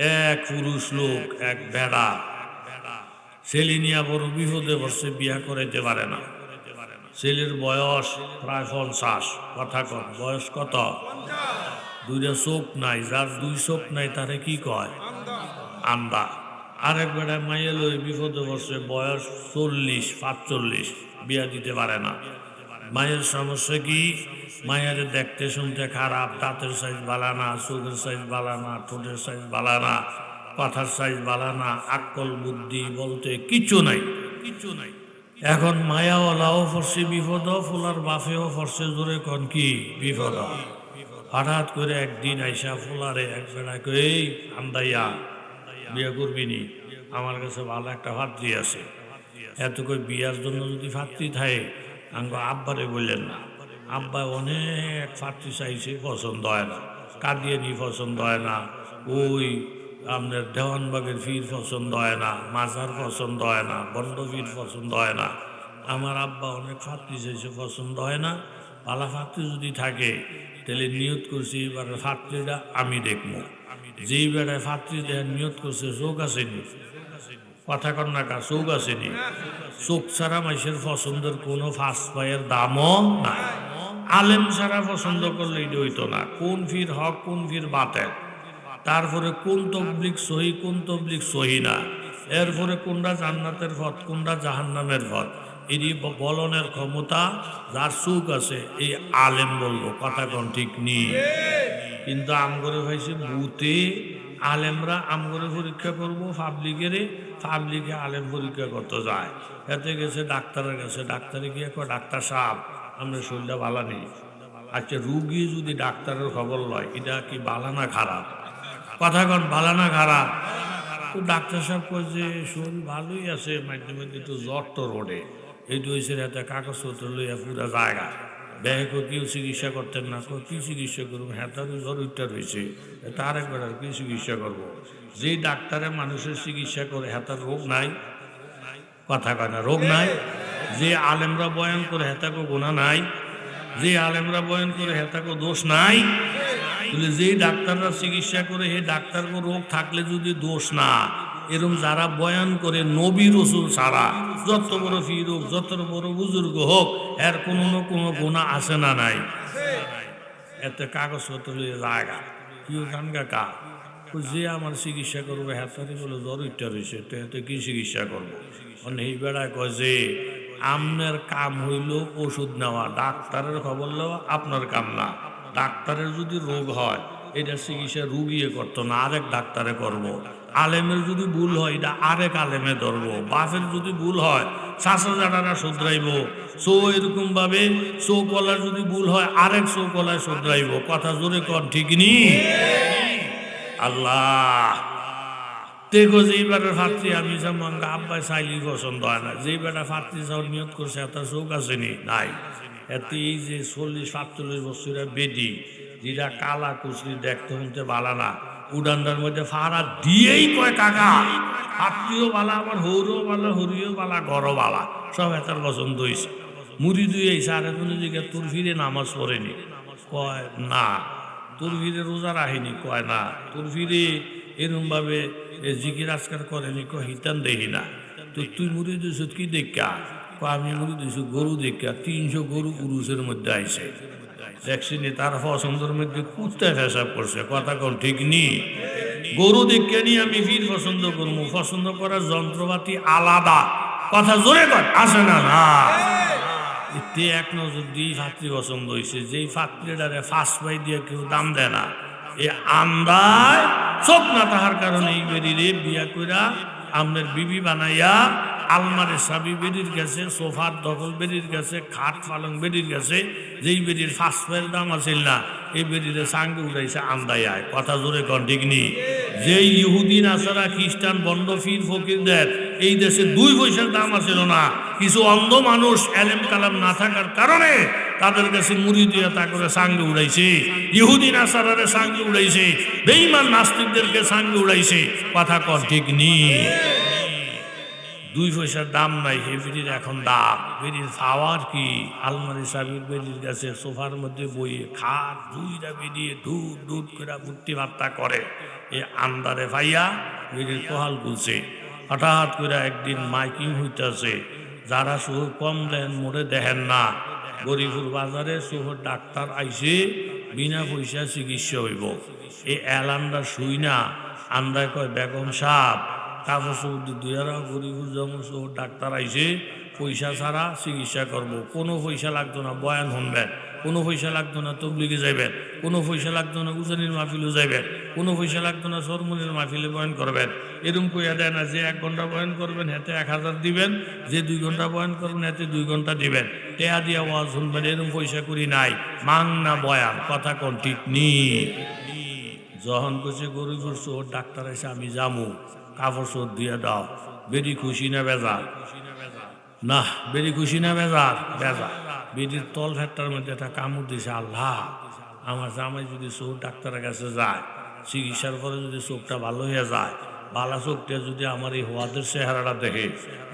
এক পুরুষ লোক, এক বেড়া ছেলে নিয়ে বড় বিপদে বসে বিয়া করাইতে পারে না। ছেলের বয়স প্রায় পঞ্চাশ। কথা কর বয়স কত? দুইটা চোখ নাই। যার দুই চোখ নাই, তারে কি কয়? আন্দা। আরেক বেড়ায় মাইয়ে লই বিপদে বসে বয়স চল্লিশ পাঁচচল্লিশ বিয়া দিতে পারে না। মায়ের সমস্যা কি? মায়ের দেখতে শুনতে খারাপ দাঁতের সাইজ বালানা চোখের সাইজ বালানা ঠোঁটের সাইজ বালানা কথার সাইজ বালানা আকল বুদ্ধি বলতে কিচ্ছু নাই। কিচ্ছু নাই এখন মায়াওয়ালাও ফরসে বিপদ ফুলার বাফেও ফরসে জোরে কন কি? বিপদ হঠাৎ করে একদিন আইসা ফুলারে এক কই, এই আন্দাইয়া বিয়ে করবি নি? আমার কাছে ভালো একটা ভাতৃ আছে। এত কই বিয়ার জন্য যদি ভাতৃ থাকে আঙ্গ আব্বারে বললেন না। আব্বা অনেক ভাতৃ চাইছে, পছন্দ হয় না। কাদিয়ানি পছন্দ হয় না। ওই আপনার দেওয়ানবাগের ফির পছন্দ হয় না। মাজার পছন্দ হয় না। বন্ড ফির পছন্দ হয় না। আমার আব্বা অনেক ফাত্রি চাইছে, পছন্দ হয় না। পালা ফাত্রি যদি থাকে, তাহলে নিয়ত করছি, এবার ফাত্রিটা আমি দেখব। যেই বেড়ায় ফাত্রি দেখার নিয়ত করছে, চোখ আসেনি কথা কন্যা কা চোখ আসেনি। চোখ ছাড়া মাইসের পছন্দের কোনো ফার্স্ট পায়ের দামও নাই। আলেম ছাড়া পছন্দ করলে এটা না। কোন ফির হক, কোন ফির বাতেল তারপরে কোন তবলিক সহি, কোন তবলিক সহি না। এরপরে কোনটা জান্নাতের পথ, কোনটা জাহান্নামের পথ। ব- বলনের ক্ষমতা যার সুখ আছে, এই আলেম বলব, কথা কোন ঠিক নেই। কিন্তু আমগরে হয়েছে বুতে আলেমরা আমগরে পরীক্ষা করব পাবলিকের পাবলিকে আলেম পরীক্ষা করতে যায়। এতে গেছে ডাক্তারের কাছে, ডাক্তারে গিয়ে কয়, ডাক্তার সাহেব আমরা শরীরটা ভালো নেই। আচ্ছা রুগী যদি ডাক্তারের খবর লয়, এটা কি বালা না খারাপ? কথা কন, ভালো না খারাপ? তো ডাক্তার সাহেব কয় যে, শরীর ভালোই আছে মাধ্যমে মধ্যে একটু জ্বর তো রোডে। এইটু হয়েছে হাতে কাগজপত্র লইয়া পুরা জায়গা। কই কেউ চিকিৎসা করতেন না, কি চিকিৎসা করব? হ্যাঁ তার জ্বর উঠটা রয়েছে। তার একবার আর কি চিকিৎসা করব? যেই ডাক্তারে মানুষের চিকিৎসা করে হ্যাঁ তার রোগ নাই। কথা কয় না, রোগ নাই। যে আলেমরা বয়ান করে হেতাকো গোনা নাই। যে আলেমরা বয়ান করে হেতাকো দোষ নাই। যেই ডাক্তাররা চিকিৎসা করে হে ডাক্তার রোগ থাকলে যদি দোষ না এরম যারা বয়ান করে নবী রসুল ছাড়া, যত বড় ফির হোক, যত বড় বুজুর্গ হোক, এর কোনো না কোনো গোনা আছে না নাই? এতে কাগজপত্র লইয়ে জায়গা কেউ গানগা কা? যে আমার চিকিৎসা করব হ্যাঁ বলে জ্বর উঠতে রয়েছে তো এতে কি চিকিৎসা করব? এই বেড়ায় কয় যে আপনার কাম হইল ওষুধ নেওয়া, ডাক্তারের খবর নেওয়া আপনার কাম না। ডাক্তারের যদি রোগ হয়, এটা চিকিৎসা রুগিয়ে করতো না, আরেক ডাক্তারে করব। আলেমের যদি ভুল হয়, এটা আরেক আলেমে ধরবো। বাপের যদি ভুল হয় শাসা জাটারা শুধরাইব। সো এরকম ভাবে চৌকলার যদি ভুল হয়, আরেক চৌকলায় শুধরাইব। কথা জোরে কর ঠিক নি? আল্লাহ। দেখো, যেই বেটার ফাত্রি আমি যেমন আব্বাই চাইলি পছন্দ হয় না। যেই বেটা ফাত্রি যাওয়ার নিয়ত করছে, এত চোখ আসেনি নাই। এতে এই যে চল্লিশ সাতচল্লিশ বছরের বেডি যেটা কালা কুচরি দেখতে শুনতে বালা না। উডান্ডার মধ্যে ফাড়া দিয়েই কয় কাকা ফাত্রিও বালা, আবার হৌরও বালা, হরিও বালা, গড়ও বালা, সব এটার পছন্দ হয়েছে মুড়ি দুই এই সাড়ে কোনো জায়গায় তোর ফিরে নামাজ পড়েনি। কয় না, তোর ফিরে রোজা রাখেনি, কয় না, তোর ফিরে এরম ভাবে জিকির আজকার করেনি, কয় হিতান দেখি না। তো তুই মুড়ি দিস কি দেখা আমি মুড়ি দিস গরু দেখা। তিনশো গরু পুরুষের মধ্যে আইছে। দেখছিনি তার পছন্দের মধ্যে কুত্তায় ফেসাব করছে কথা কোন ঠিক নি? গরু দেখে নি আমি ফির পছন্দ করব। পছন্দ করার যন্ত্রপাতি আলাদা। কথা জোরে কর আসে না না। এতে এক নজর দিয়ে ফাত্রি পছন্দ হয়েছে যেই ফাত্রিটারে ফার্স্ট বাই দিয়ে কেউ দাম দেয় না। এ আন্দায় চোখ না তাহার কারণে এই বেরিয়ে বিয়া কইরা আমনের বিবি বানাইয়া আলমারে সাবি বেরির গেছে, সোফার দখল বেরির গেছে, খাট পালং বেরির গেছে, যেই বেরির বাইয়ের দাম আছিল না, এই বেরিরে সাঙ্গে উঠাইছে আন্দায় আয়। কথা জোরে কন, ঠিক নি? যেই ইহুদিন নাসারা, খ্রিস্টান, বন্ড ফির ফকিরদের, এই দেশে দুই পয়সার দাম আছিল না। কিছু অন্ধ মানুষ এলেম কালাম না থাকার কারণে তাদের কাছে মুড়ি দিয়ে তা করে সাঙ্গে উড়াইছে। ইহুদিন নাসারারে সাঙ্গে উড়াইছে। বেইমান নাস্তিকদেরকে সাঙ্গে উড়াইছে। কথা কর ঠিক দুই পয়সার দাম নাই সেই বিড়ির এখন দাম। বিড়ির খাওয়ার কি? আলমারি সাবির বেরির কাছে সোফার মধ্যে বইয়ে খাট দুইটা বেরিয়ে ধূপ ধূপ করে ভর্তি বার্তা করে। এ আন্দারে ভাইয়া বিড়ির কোহাল গুলছে হঠাৎ করে একদিন মাইকিং হইতেছে, যারা শুধু কম দেন মোড়ে দেখেন না। গরিবুর বাজারে শুধু ডাক্তার আইসে বিনা পয়সা চিকিৎসা হইব। এই এলানটা শুই না আন্দায় কয়, বেগম সাহ কাগজ চৌধুরী দুয়ারা যেমন শুধু ডাক্তার আইসে পয়সা ছাড়া চিকিৎসা করব। কোনো পয়সা লাগতো না, বয়ান শুনবেন। কোনো পয়সা লাগতো না, তবলিগে যাইবেন। কোনো পয়সা লাগতো না, উজানির মাহফিলও যাইবেন। কোনো পয়সা লাগতো না সরমনির মাহফিলে বয়ান করবেন। এরকম কইয়া দেয় না, যে এক ঘণ্টা বয়ান করবেন, হাতে এক হাজার দিবেন। যে দুই ঘণ্টা বয়ান করবেন, হাতে দুই ঘণ্টা দিবেন। টেয়া দিয়া ওয়াজ শুনবেন, এরকম পয়সা করি নাই। মাং না বয়ান, কথা কোন ঠিক নি? যখন কইছে গরিবুর চোর ডাক্তার এসে আমি যামু। কাপড় চোর দিয়ে দাও। বেরি খুশি না বেজার? না বেরি খুশি না বেজার? বেজার। বেরির তল ফ্যাটটার মধ্যে একটা কামড় দিছে, আল্লাহ। আমার জামাই যদি চোখ ডাক্তারের কাছে যায়, চিকিৎসার পরে যদি চোখটা ভালো হয়ে যায়, বালা চোখটা যদি আমার এই হওয়াদের চেহারাটা দেখে,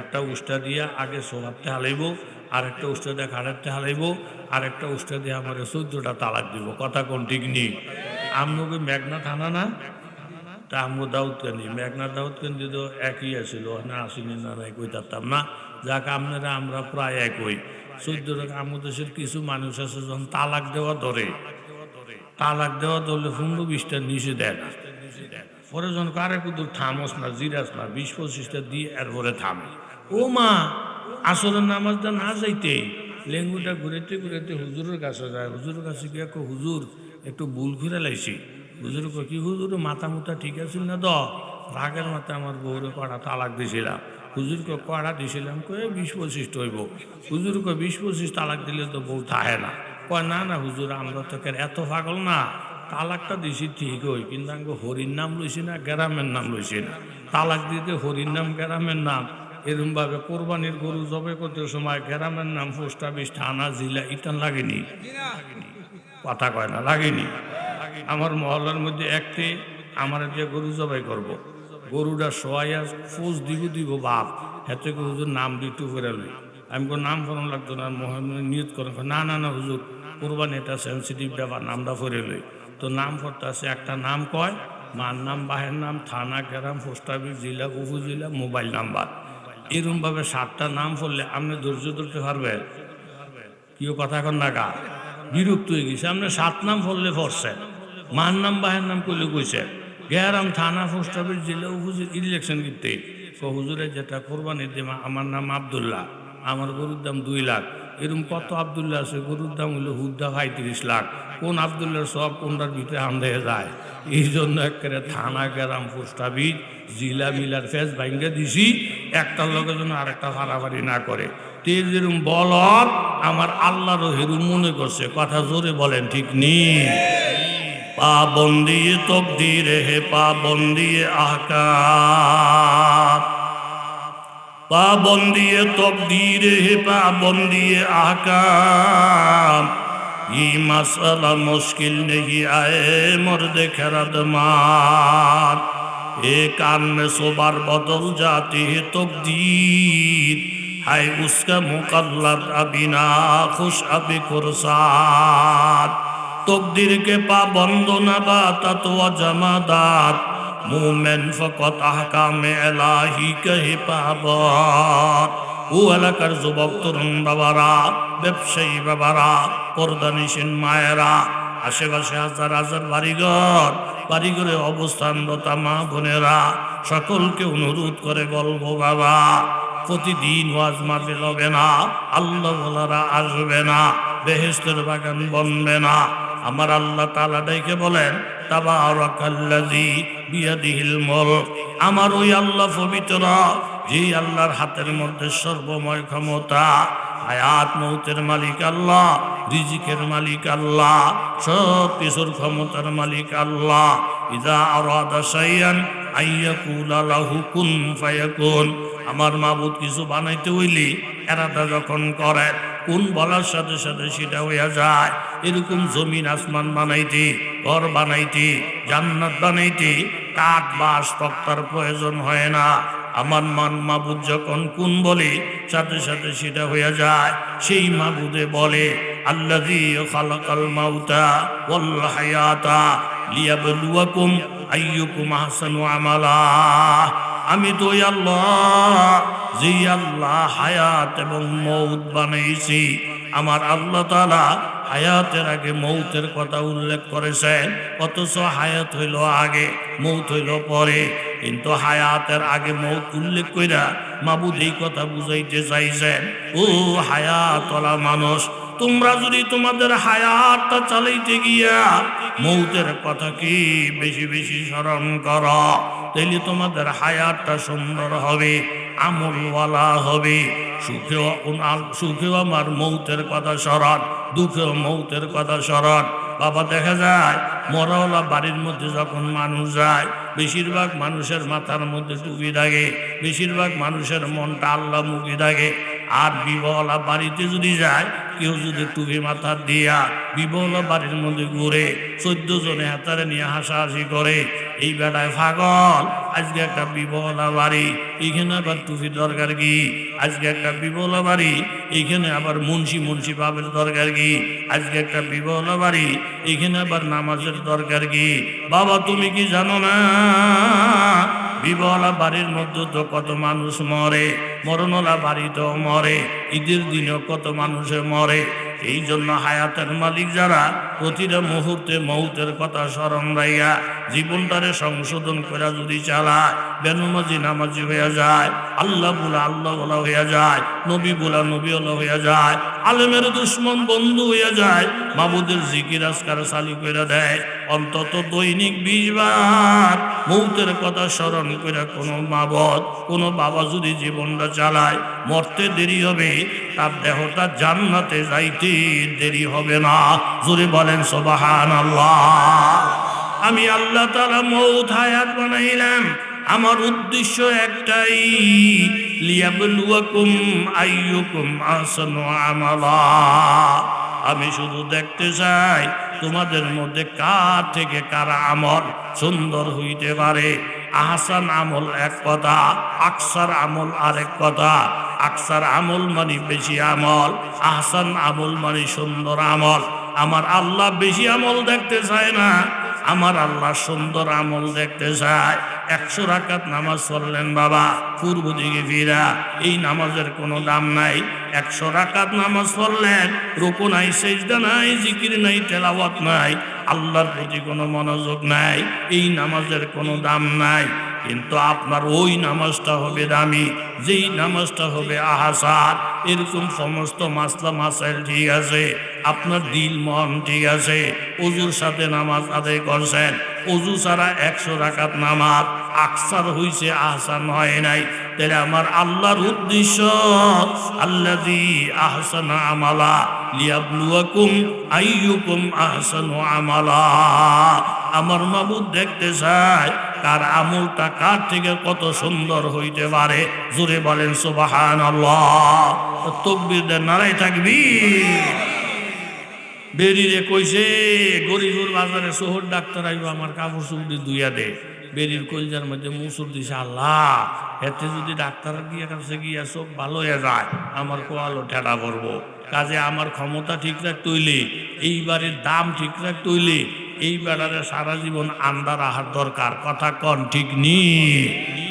একটা উষ্টা দিয়ে আগে সোলাপতে হালাইব আর একটা উষ্টা দিয়ে খাড়াতে হালাইব আর একটা উষ্টা দিয়ে আমার চোদ্দটা তালাক দিব। কথা কোন ঠিক নেই? আমনকে মেঘনা থানা না? তা আমগো দাউদ কেন্দ্রি মেঘনা দাউদ কেন্দ্রি তো একই আছিল না আসিনি না নাই কই তারতাম না। যাক, আপনারা, আমরা প্রায় একই। চোদ্দ আমাদের দেশের কিছু মানুষ আছে যখন তালাক দেওয়া ধরে, তালাক দেওয়া ধরলে পনেরো বিশটা নিচে দেয় না। পরে যখন কারে কুদুর থামস না, জিরাস না, বিশ পঁচিশটা দিয়ে এরপরে থামে। ও মা, আসরের নামাজটা না যাইতে, লেঙ্গুটা ঘুরেতে ঘুরেতে হুজুরের কাছে যায়। হুজুরের কাছে গিয়ে হুজুর, একটু ভুল ঘুরে লাইছি। হুজুর কি হুজুর, মাথা মুথা ঠিক আছিল না দ রাগের মাথায় আমার বউরে কড়া তালাক দিছিলাম। হুজুর কো কড়া দিছিলাম কয়ে বিশ পঁচিশ হইব হুজুর কো বিশ পঁচিশ তালাক দিলে তো বউ থাহে না। কয়, না না হুজুর, আমরা তো এত পাগল না। তালাকটা দিছি ঠিক হই কিন্তু আমি হরির নাম লইছি না, গ্রামের নাম লইছি না? তালাক দিতে হরির নাম, গ্রামের নাম। এরম ভাবে কোরবানির গরু জবে করতে সময় গ্রামের নাম, পোস্ট অফিস, থানা, জিলা ইটান লাগেনি। কথা কয় না, লাগেনি। আমার মহল্লার মধ্যে একটি, আমার যে গরু জবাই করব। গরুটা সোয়াইয়া ফোজ দিব দিব বাপ। করে হুজুর নাম দিয়ে টু করে আমি কোনো নাম ফোন লাগতো না মোহাম্মদ নিয়ত করে। না না না, হুজুর, কোরবানি এটা সেন্সিটিভ ব্যাপার, নামটা ফরে লই। তো নাম ফরতে আছে একটা নাম কয়, মার নাম, বাহের নাম, থানা, গ্রাম, পোস্ট অফিস, জেলা, উপজেলা, মোবাইল নাম্বার। এরকমভাবে সাতটা নাম পড়লে আপনি ধৈর্য ধরতে পারবেন। কেউ কথা কন না গা। বিরক্ত হয়ে গেছে, আপনি সাত নাম পড়লে পড়ছেন মার নাম, বাহের নাম করলে কইছে। গেরাম থানা পোস্ট অফিস জেলা উপজেলা ইলেকশন করতে তো হুজুরে যেটা কোরবানি দেমা আমার নাম আবদুল্লাহ, আমার গরুর দাম দুই লাখ। এরকম কত আবদুল্লাহ আছে? গরুর দাম হলো হুদ্দা পঁয়ত্রিশ লাখ। কোন আবদুল্লাহ সব কোনটার ভিতরে আন্দে যায়? এই জন্য একেবারে থানা গেরাম পোস্ট অফিস জিলা মিলার ফেস ভাঙ্গে দিছি, একটার লোকের জন্য আরেকটা ফাড়াফাড়ি না করে। তেল যেরকম বলত আমার আল্লাহরও হেরুম মনে করছে। কথা জোরে বলেন, ঠিক নেই? पाबंदी तकदीर है पाबंदी आकार पाबंदी तकदीर है पाबंदी आकार ये मसला मुश्किल नहीं आए मर्द खरदमार एक काम में सुबार बदल जाती है तकदीर है उसका मुकल्लत अबिना खुश अभी खुरसाद তকদিরকে পা বন্দনা বা তাতোয়া জামাদাত। মুমেন ফকত আহকামে এলাহি কে পাবত ও এলাকার যুবক, তরুণ বাবারা, ব্যবসায়ী বাবারা, পর্দানিসীন মায়েরা, আশেপাশে হাজার হাজার বাড়িঘর, বাড়িঘরে অবস্থানরত মা বোনেরা, সকলকে অনুরোধ করে বলব, বাবা, প্রতিদিন ওয়াজ মাহফিল লবে না আল্লাহ বলারা আসবে না বেহেস্তের বাগান বনবে না আমার আল্লাহ তালা ডেকে বলেন আমার ওই আল্লাহ পবিত্র যে আল্লাহর হাতের মধ্যে সর্বময় ক্ষমতা। হায়াত মৌতের মালিক আল্লাহ, রিজিকের মালিক আল্লাহ সব কিছুর ক্ষমতার মালিক আল্লাহ। ইদা আরাদা শাইয়ান আইয়াকুল লাহু কুন ফায়াকুন। আমার মাবুদ কিছু বানাইতে হইলি এরাটা যখন করে, কোন বলার সাথে সাথে সেটা হইয়া যায়। এরকম জমিন আসমান বানাইতে, ঘর বানাইতে, জান্নাত বানাইতে কাঠ বাস তক্তার প্রয়োজন হয় না। আমার মান মাবুদ যখন কোন বলে, সাথে সাথে সেটা হইয়া যায়। সেই মাবুদে বলে, আল্লাযী খালাকাল মাউতা ওয়াল হায়াতা লিয়াবলুয়াকুম আইয়ুকুম আহসানু আমালা। আমি তো আল্লাহ যে আল্লাহ হায়াত এবং মৌত বানাইছি, আমার আল্লাহ তাআলা হায়াতের আগে মৌতের কথা উল্লেখ করেছেন, অথচ হায়াত হইল আগে, মৌত হইল পরে, কিন্তু হায়াতের আগে মৌত উল্লেখ কইরা মাবুদ এই কথা বুঝাইতে চাইছেন, ও হায়াতলা মানুষ তোমরা যদি তোমাদের হায়াতটা চালাইতে গিয়া মৌতের কথা কি বেশি বেশি স্মরণ কর, তাইলে তোমাদের হায়াতটা সুন্দর হবে, আমলওয়ালা হবে। সুখেও সুখেও আমার মৌতের কথা স্মরণ, দুঃখেও মৌতের কথা স্মরণ। বাবা, দেখা যায়, মরাওয়ালা বাড়ির মধ্যে যখন মানুষ যায়, বেশিরভাগ মানুষের মাথার মধ্যে টুপি থাকে, বেশিরভাগ মানুষের মনটা আল্লাহ মুখী থাকে। আর বিবাহলা বাড়িতে যদি যায়, কেউ যদি টুপি মাথার দিয়া বিবাহলা বাড়ির মধ্যে ঘুরে চোদ্দ জনে হাতারে নিয়ে হাসাহাসি করে, এই বেটায় ফাগল আজকে একটা বিবাহলা বাড়ি এইখানে আবার টুপি দরকার কি? আজকে একটা বিবাহলা বাড়ি এইখানে আবার মুন্সি মুন্সি পাবের দরকার কি? আজকে একটা বিবাহলা বাড়ি এইখানে আবার নামাজের দরকার কি? বাবা, তুমি কি জানো না? বিবাহলা বাড়ির মধ্যে তো কত মানুষ মরে, মরণলা তো মরে, ঈদের দিনেও কত মানুষে মরে। এই জন্য হায়াতের মালিক যারা প্রতিটা মুহূর্তে মৌতের কথা স্মরণ রাইয়া জীবনটারে সংশোধন করা যদি চালায়, বেনমাজি নামাজি হইয়া যায়, আল্লাহ বলা আল্লাহ বলা হইয়া যায়, নবী বলা নবী বলা হইয়া যায়, আলেমের দুশ্মন বন্ধু হইয়া যায়, মাবুদের জিকির আজকার চালু করে দেয়, অন্তত দৈনিক বিশ বার মৌতের কথা স্মরণ করে কোনো মাবদ, কোনো বাবা যদি জীবনটা চালায়, মরতে দেরি হবে, তার দেহটা জান্নাতে যাইতে দেরি হবে না। জোরে বলেন সবাহান আল্লাহ আমি আল্লাহ তালা মৌত হায়াত বানাইলাম। আমার উদ্দেশ্য একটাই, লিয়াবলুয়াকুম আইয়ুকুম আমি শুধু দেখতে চাই, তোমাদের মধ্যে কার থেকে কারা আমল সুন্দর হইতে পারে? আহসান আমল এক কথা, আকসার আমল আরেক কথা। আকসার আমল মানে বেশি আমল, আহসান আমল মানে সুন্দর আমল। আমার আল্লাহ বেশি আমল দেখতে চায় না, আমার আল্লাহ সুন্দর আমল দেখতে চায়। একশো রাকাত নামাজ পড়লেন বাবা, পূর্ব দিকে ফিরা, এই নামাজের কোনো দাম নাই। একশো রাকাত নামাজ পড়লেন, রুকু নাই, সেজদা নাই, জিকির নাই, তেলাওয়াত নাই, আল্লাহর প্রতি কোনো মনোযোগ নাই, এই নামাজের কোনো দাম নাই। কিন্তু আপনার ওই নামাজটা হবে দামি, যেই নামাজটা হবে আহাসার, এরকম সমস্ত মাসলা মাসাইল ঠিক আছে, আপনার দিল মন ঠিক আছে, অজুর সাথে নামাজ আদায় করছেন, অজু ছাড়া একশো রাকাত নামাজ, আকসার হইছে, আহসান হয় নাই। তাহলে আমার আল্লাহর উদ্দেশ্য আল্লাদি আহসান আমালা, লিয়াবলুয়াকুম আইয়ুকুম আহসানু আমালা। আমার মাবুদ দেখতে চায় কার আমলটা কার থেকে কত সুন্দর হইতে পারে? জোরে বলেন সুবাহান আল্লাহ নারাই থাকবি। বেরিয়ে কইছে গরিবুর বাজারে শহর ডাক্তার আইব আমার কাপড় চুপড়ি দুইয়া দে। বেরির কলজার মধ্যে মুসুর দিছে, আল্লাহ এতে যদি ডাক্তার গিয়ে কাছে গিয়া সব ভালো হয়ে যায়, আমার কোয়ালো ঠেলা করব কাজে আমার ক্ষমতা ঠিক রাখতে হইলে, এইবারের দাম ঠিক রাখতে হইলে এই বেড়ারে সারা জীবন আন্দার আহার দরকার। কথা কন, ঠিক নি?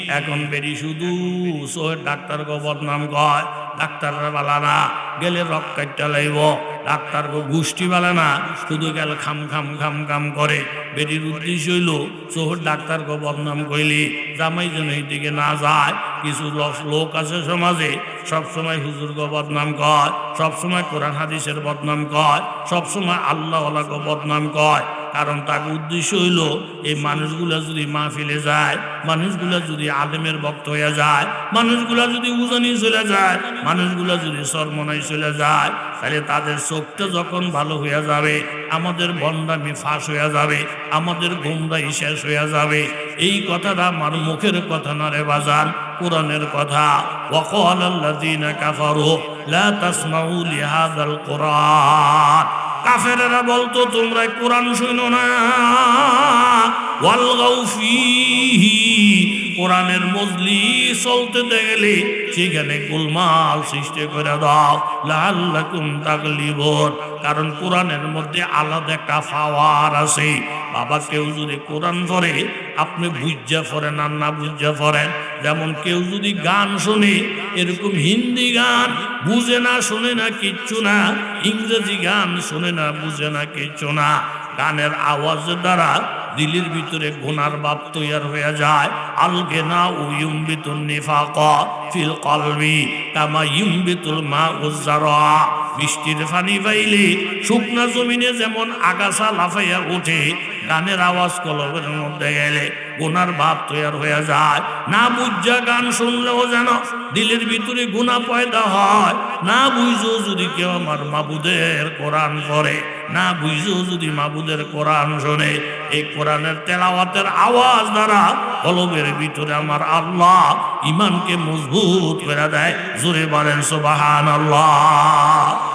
এখন বেরি শুধু সোহের ডাক্তার গো বদনাম কয়, ডাক্তাররা বালা না, গেলে রক কাটতে লাইব ডাক্তার গো গোষ্ঠী বালা না, শুধু গেল খাম খাম খাম খাম করে। বেরির উদ্দেশ্য হইল সোহর ডাক্তার গো বদনাম কইলি, জামাই যেন দিকে না যায়। কিছু লোক- লোক আছে সমাজে সবসময় হুজুর গো বদনাম কয় সবসময় কোরআন হাদিসের বদনাম কয় সবসময় আল্লাহ গো বদনাম কয়। কারণ তার উদ্দেশ্য হইল, এই মানুষগুলা যদি মা মাহফিলে যায়, মানুষগুলা যদি আলেমের ভক্ত হয়ে যায়, মানুষগুলা যদি উজানি চলে যায়, মানুষগুলা যদি সরমনাই চলে যায়, তাহলে তাদের চোখটা যখন ভালো হয়ে যাবে, আমাদের বন্ডামি ফাঁস হয়ে যাবে, আমাদের গুমরাই শেষ হয়ে যাবে। এই কথাটা আমার মুখের কথা না রে বাজান, কোরআনের কথা। ওয়াকাল আল্লাযীনা কাফারু, লা তাসমাউ লিহাযাল কোরআন। কাফেরেরা বলতো তোমরা কোরআন শুনো না। কোরআনের মজলি চলতে গেলে সেখানে গোলমাল সৃষ্টি করে দাও। লাল্লাকুম তাগলিবন। কারণ কোরআনের মধ্যে আলাদা একটা পাওয়ার আছে। বাবা, কেউ যদি কোরআন পড়ে আপনি বুঝা পড়েন আর না বুঝা পড়েন। যেমন কেউ যদি গান শুনে, এরকম হিন্দি গান বুঝে না, শুনে না কিচ্ছু না। ইংরেজি গান শুনে না, বুঝে না কিচ্ছু না। গানের আওয়াজের দ্বারা দিলের ভিতরে গুনার বাপ তৈয়ার হয়ে যায়। আলগে না ও ইউম্বিতুল নিফাক ফিল কলবি কামা ইউম্বিতুল মা উজ্জারা বৃষ্টির পানি পাইলে শুকনা জমিনে যেমন আগাছা লাফাইয়া ওঠে গানের আওয়াজ কলবের মধ্যে গেলে গুনার ভাব তৈয়ার হয়ে যায়। না বুঝা গান শুনলেও যেন দিলের ভিতরে গুণা পয়দা হয়। না বুঝো যদি কেউ আমার মাবুদের কোরআন করে না বুঝো যদি মাবুদের কোরআন শোনে। এই কোরআনের তেলাওয়াতের আওয়াজ দ্বারা কলবের ভিতরে আমার আল্লাহ ইমানকে মজবুত করে দেয়। জোরে বলেন সুবাহান আল্লাহ